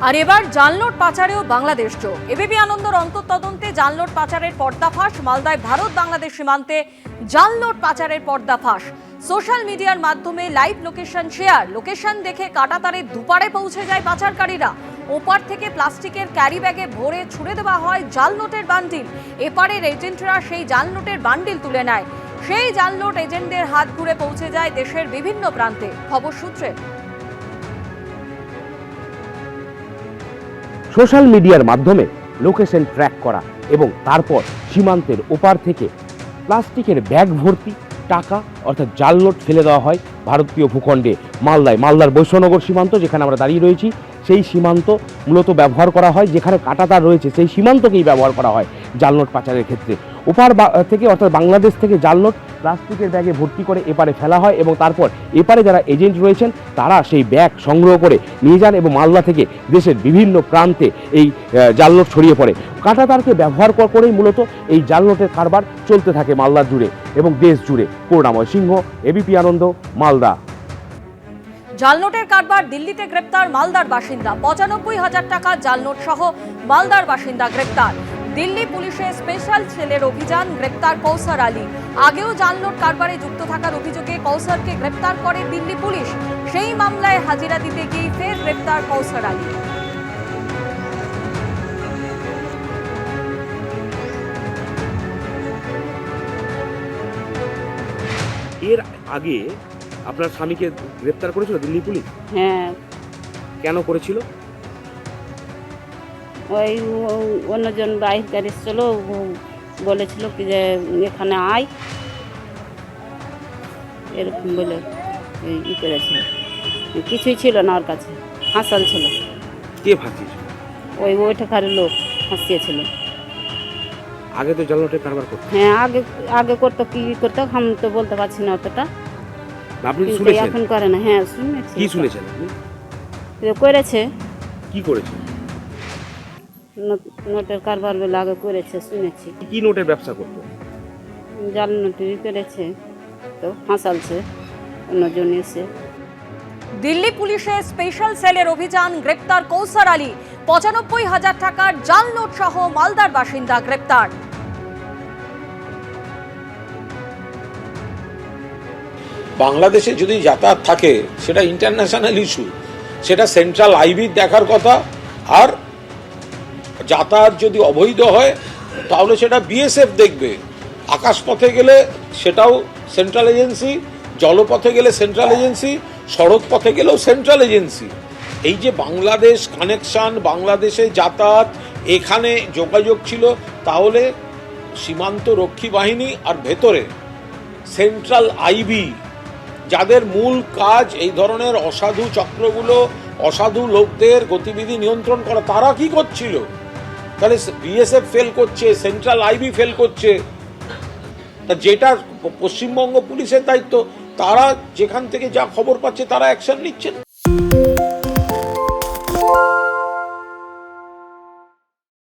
আর এবার জালনোট পাচারেও বাংলাদেশ চোখ। এবিপি আনন্দর অন্তঃতদন্তে জালনোট পাচারের পর্দাফাঁস মালদায় ভারত বাংলাদেশ সীমান্তে জালনোট পাচারের পর্দাফাঁস সোশ্যাল মিডিয়ার মাধ্যমে লাইভ লোকেশন শেয়ার, লোকেশন দেখে কাটাতারের দুপারে পৌঁছে যায় পাচারকারীরা। ওপার থেকে প্লাস্টিকের ক্যারি ব্যাগে ভরে ছুড়ে দেওয়া হয় জাল নোটের বান্ডিল। এপারের এজেন্টরা সেই জাল নোটের বান্ডিল তুলে নেয়। সেই জাল নোট এজেন্টদের হাত ঘুরে পৌঁছে যায় দেশের বিভিন্ন প্রান্তে। খবর সূত্রে। সোশ্যাল মিডিয়ার মাধ্যমে লোকেশন ট্র্যাক করা এবং তারপর সীমান্তের ওপার থেকে প্লাস্টিকের ব্যাগ ভর্তি টাকা, অর্থাৎ জাল নোট ফেলে দেওয়া হয় ভারতীয় ভূখণ্ডে, মালদায়। মালদার বৈশ্যনগর সীমান্ত যেখানে আমরা দাঁড়িয়ে রয়েছি, সেই সীমান্ত মূলত ব্যবহার করা হয়, যেখানে কাটাতার রয়েছে, সেই সীমান্তকেই ব্যবহার করা হয় জাল নোট পাচারের ক্ষেত্রে। ওপার থেকে, অর্থাৎ বাংলাদেশ থেকে জাল নোট প্লাস্টিকের ব্যাগে ভর্তি করে এপারে ফেলা হয় এবং তারপর এপারে যারা এজেন্ট রয়েছেন তারা সেই ব্যাগ সংগ্রহ করে নিয়ে যান এবং মালদা থেকে দেশের বিভিন্ন প্রান্তে এই আহ, জাল নোট ছড়িয়ে পড়ে। কাঁটাতারকে ব্যবহার কর- করেই মূলত এই জাল নোটের কারবার চলতে থাকে মালদা জুড়ে এবং দেশ জুড়ে। করুণাময় সিংহ এবিপি আনন্দ মালদা। জালনোটের কারবার দিল্লিতে গ্রেপ্তার মালদার বাসিন্দা। পঁচানব্বই হাজার টাকা জালনোট সহ মালদার বাসিন্দা গ্রেপ্তার। দিল্লি পুলিশের স্পেশাল সেলের অভিযান গ্রেপ্তার কৌসার আলী। আগেও জানলোট কারবারে যুক্ত থাকার অভিযোগে কৌসারকে গ্রেপ্তার করে দিল্লি পুলিশ। সেই মামলায় হাজিরা দিতে গিয়ে ফের গ্রেপ্তার কৌসার আলী। এর আগে আপনার স্বামীকে গ্রেপ্তার করেছিল দিল্লি পুলিশ? হ্যাঁ। কেন করেছিল? ওই অন্যজন বাইকার এসেছিল ও বলেছিল কি যে এখানে আয়। এরকম বলে এই ই করেছিল কিছুই ছিল না ওর কাছে হাসাল ছিল। কে ফাঁসিয়েছিল? ওই ওইটাকার লোক হাসিয়েছিল আগে তো জাল কারবার করতো। হ্যাঁ আগে আগে করতো কি করতো আমি তো বলতে পারছি না অতটা। আপনি শুনেছেন? এখন করে না হ্যাঁ শুনেছি। কি শুনেছেন করেছে। কি করেছেন নোট- নোটের কারবার বলে আগে করেছে শুনেছি। কি নোটের ব্যবসা করতো? জাল নোটই করেছে তো হাসালছে অন্যজন এসে। দিল্লি পুলিশের স্পেশাল সেলের অভিযান গ্রেপ্তার কৌসার আলী। পঁচানব্বই হাজার টাকার জাল নোট সহ মালদার বাসিন্দা গ্রেপ্তার। বাংলাদেশে যদি যাতায়াত থাকে সেটা ইন্টারন্যাশনাল ইস্যু সেটা সেন্ট্রাল আইবির দেখার কথা আর যাতায়াত যদি অবৈধ হয়, তাহলে সেটা বিএসএফ দেখবে। আকাশপথে গেলে সেটাও সেন্ট্রাল এজেন্সি জলপথে গেলে সেন্ট্রাল এজেন্সি সড়ক পথে গেলেও সেন্ট্রাল এজেন্সি এই যে বাংলাদেশ কানেকশন বাংলাদেশে যাতায়াত, এখানে যোগাযোগ ছিল, তাহলে সীমান্ত রক্ষী বাহিনী আর ভেতরে সেন্ট্রাল আইবি যাদের মূল কাজ এই ধরনের অসাধু চক্রগুলো, অসাধু লোকদের গতিবিধি নিয়ন্ত্রণ করা, তারা কি করছিল? তাহলে বিএসএফ ফেল করছে সেন্ট্রাল আইবি ফেল করছে। তা যেটা পশ্চিমবঙ্গ পুলিশের দায়িত্ব, তারা যেখান থেকে যা খবর পাচ্ছে, তারা অ্যাকশন নিচ্ছেন।